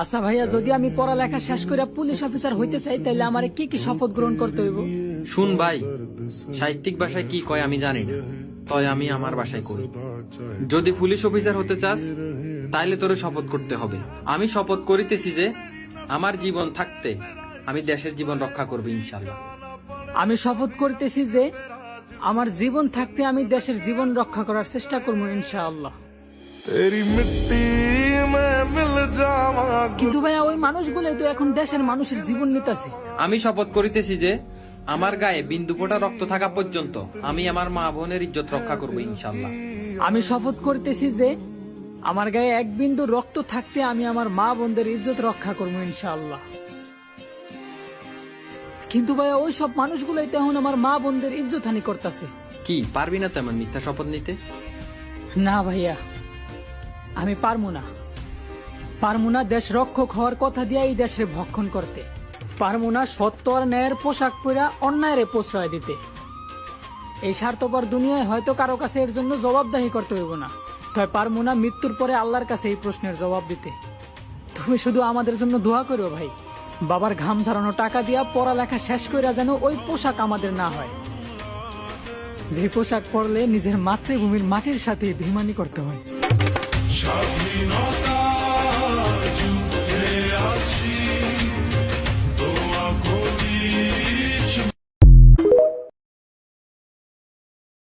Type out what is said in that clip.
আচ্ছা ভাইয়া যদি আমি পড়ালেখা শেষ করে পুলিশ অফিসার হইতে চাই তাহলে আমার কি কি শপথ গ্রহণ করতে হইব? শুন ভাই সাহিত্যিক ভাষায় কি কয় আমি জানি না। তয় আমি আমার বাসায় করি যদি পুলিশ অফিসার হতে চাস তাইলে তোরে শপথ করতে হবে। আমি শপথ করিতেছি যে আমার জীবন থাকতে আমি দেশের জীবন রক্ষা করব ইনশাল্লাহ আমি শপথ করতেছি যে আমার জীবন থাকতে আমি দেশের জীবন রক্ষা করার চেষ্টা করব ইনশাআল্লাহ। কিন্তু ভাইয়া ওই মানুষগুলোই তো এখন দেশের মানুষের জীবন নিতেছে। আমি শপথ করিতেছি যে আমার গায়ে বিন্দু ফোঁটা রক্ত থাকা পর্যন্ত আমি আমার মা বোনের ইজ্জত রক্ষা করব ইনশাল্লাহ আমি শপথ করতেছি যে আমার গায়ে এক বিন্দু রক্ত থাকতে আমি আমার মা বোনদের ইজ্জত রক্ষা করব ইনশাআল্লাহ। কিন্তু ভাইয়া ওই সব মানুষগুলোই তো এখন আমার মা বোনদের ইজ্জত হানি করতেছে। কি পারবি না তেমন মিথ্যা শপথ নিতে? না ভাইয়া আমি পারব না। পারব না দেশ রক্ষক হওয়ার কথা দিয়ে এই দেশে ভক্ষণ করতে। পারব না সত্য আর ন্যায়ের পোশাক পরা অন্যায়ের প্রশ্রয় দিতে। এই স্বার্থপর দুনিয়ায় হয়তো কারও কাছে এর জন্য জবাবদাহি করতে হইব না। তাই পারব না মৃত্যুর পরে আল্লাহর কাছে এই প্রশ্নের জবাব দিতে। তুমি শুধু আমাদের জন্য দোয়া করো ভাই। বাবার ঘাম ঝরানো টাকা দিয়া পড়ালেখা শেষ করে যেন ওই পোশাক আমাদের না হয়। যে পোশাক পরলে নিজের মাতৃভূমির মাটির সাথে বেমানি করতে হয়। স্বাধীনতা